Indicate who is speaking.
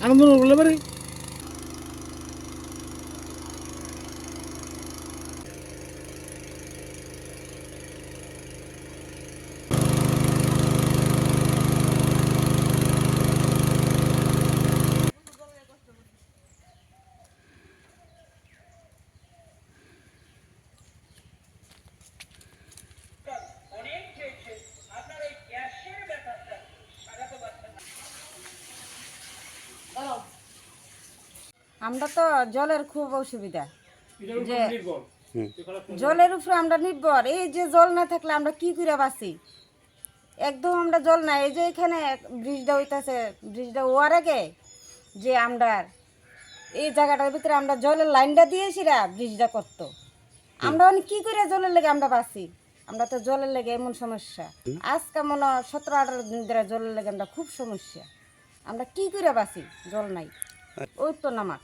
Speaker 1: আনন্দনগর বলে পারি
Speaker 2: আমরা তো জলের খুব অসুবিধা। যে জলের উপরে আমরা নির্ভর। এই যে জল না থাকলে আমরা কি করে বাঁচি? একদম আমরা জল নাই এই যে এখানে ব্রিজটা হইতাছে ব্রিজটা হওয়ার আগে যে আমরা এই জায়গাটার ভিতরে আমরা জলের লাইনটা দিয়েছিরা ব্রিজটা করতো। আমরা অনেক কি করে জলের লেগে আমরা বাঁচি? আমরা তো জলের লেগে এমন সমস্যা। আজকে মনে সতেরো আঠারো দিন ধরে জলের লেগে আমরা খুব সমস্যা। আমরা কি করে বাঁচি? জল নাই। ওই তো নামাক